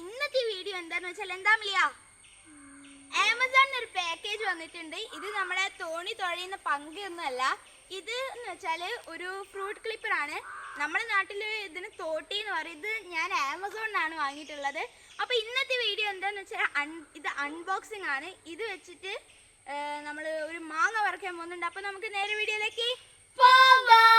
ഇന്നത്തെ വീഡിയോ എന്താന്ന് വെച്ചാൽ എന്താ മിലിയ? ആമസോണിൽ ഒരു പാക്കേജ് വന്നിട്ടുണ്ട്. ഇത് നമ്മളെ തോണി തുഴയുന്ന പങ്കൊന്നുമല്ല ഇത് എന്ന് വെച്ചാൽ ഒരു ഫ്രൂട്ട് ക്ലിപ്പർ ആണ്. നമ്മുടെ നാട്ടിൽ ഇതിന് തോട്ടി എന്ന് പറയും. ഇത് ഞാൻ ആമസോണിലാണ് വാങ്ങിയിട്ടുള്ളത്. അപ്പോൾ ഇന്നത്തെ വീഡിയോ എന്താന്ന് വെച്ചാൽ ഇത് അൺബോക്സിംഗ് ആണ്. ഇത് വെച്ചിട്ട് നമ്മൾ ഒരു മാങ്ങ വറക്കാൻ പോകുന്നുണ്ട്. അപ്പോൾ നമുക്ക് നേരെ വീഡിയോയിലേക്ക് പോകാം.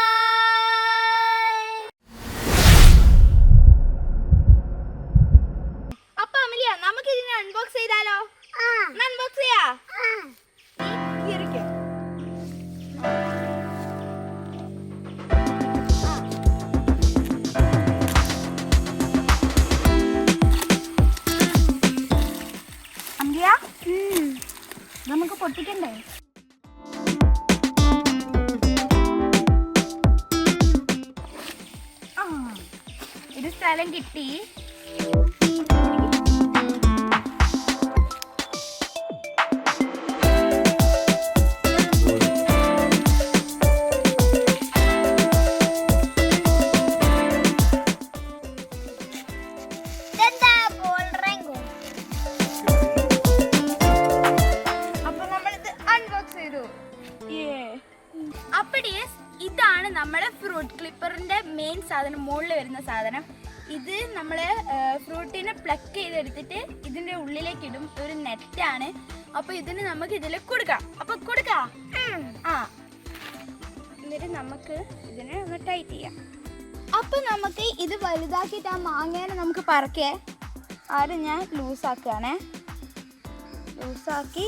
അൺബോക്സ് ചെയ്താലോ? അൺബോക്സ് ചെയ്യാ? നമുക്ക് പൊട്ടിക്കണ്ടേ? ഒരു സ്ഥലം കിട്ടി. അപ്പടി ഇതാണ് നമ്മുടെ ഫ്രൂട്ട് ക്ലിപ്പറിന്റെ മെയിൻ സാധനം മുകളിൽ വരുന്ന സാധനം. ഇത് നമ്മൾ ഫ്രൂട്ടിനെ പ്ലക്ക് ചെയ്തെടുത്തിട്ട് ഇതിന്റെ ഉള്ളിലേക്ക് ഇടും ഒരു നെറ്റാണ്. അപ്പൊ ഇതിന് നമുക്ക് ഇതിൽ കൊടുക്കാം. അപ്പൊ കൊടുക്കാം. ആ. എന്നിട്ട് നമുക്ക് ഇതിനെ ഒന്ന് ടൈറ്റ് ചെയ്യാം. അപ്പൊ നമുക്ക് ഇത് വലുതാക്കിയിട്ട് ആ മാങ്ങേനെ നമുക്ക് പറക്കേ. ആദ്യം ഞാൻ ലൂസാക്കുകയാണേ ലൂസാക്കി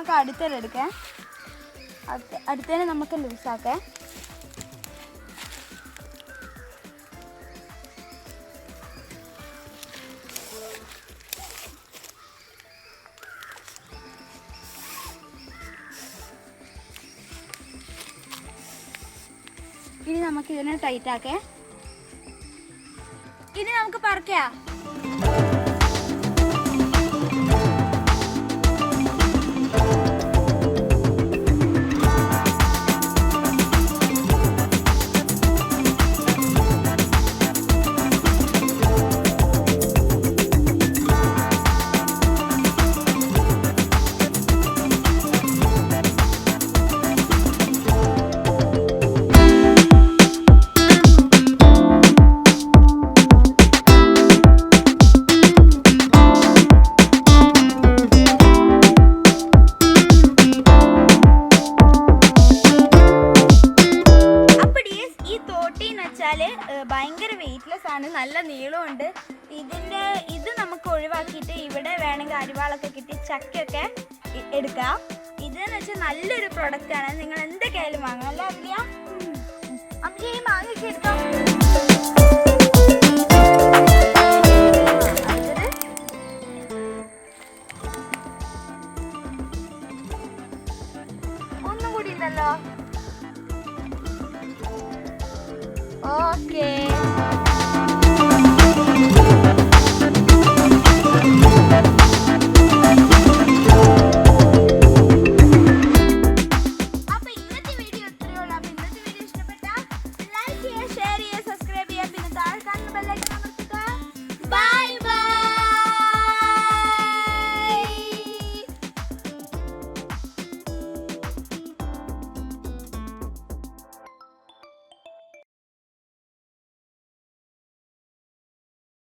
നമുക്ക് അടുത്തത് എടുക്കാം. അടുത്ത അടുത്തതിനെ നമുക്ക് ലൂസാക്കാം. ഇനി നമുക്ക് ഇതിനെ ടൈറ്റ് ആക്കേ ഇനി നമുക്ക് പറക്കാ. വെച്ചാൽ ഭയങ്കര വെയിറ്റ്ലെസ് ആണ് നല്ല നീളമുണ്ട് ഇതിന്റെ ഇത് നമുക്ക് ഒഴിവാക്കിയിട്ട് ഇവിടെ വേണമെങ്കിൽ അരിവാളൊക്കെ കിട്ടി ചക്കയൊക്കെ എടുക്കാം. ഇതെന്ന് വെച്ചാൽ നല്ലൊരു പ്രൊഡക്റ്റ് ആണ്. നിങ്ങൾ എന്തൊക്കെയായാലും വാങ്ങാം അല്ല അമ്മിയ? ഈ മാങ്ങയൊക്കെ എടുക്കാം ഒന്നും കൂടി ഉണ്ടല്ലോ Ok.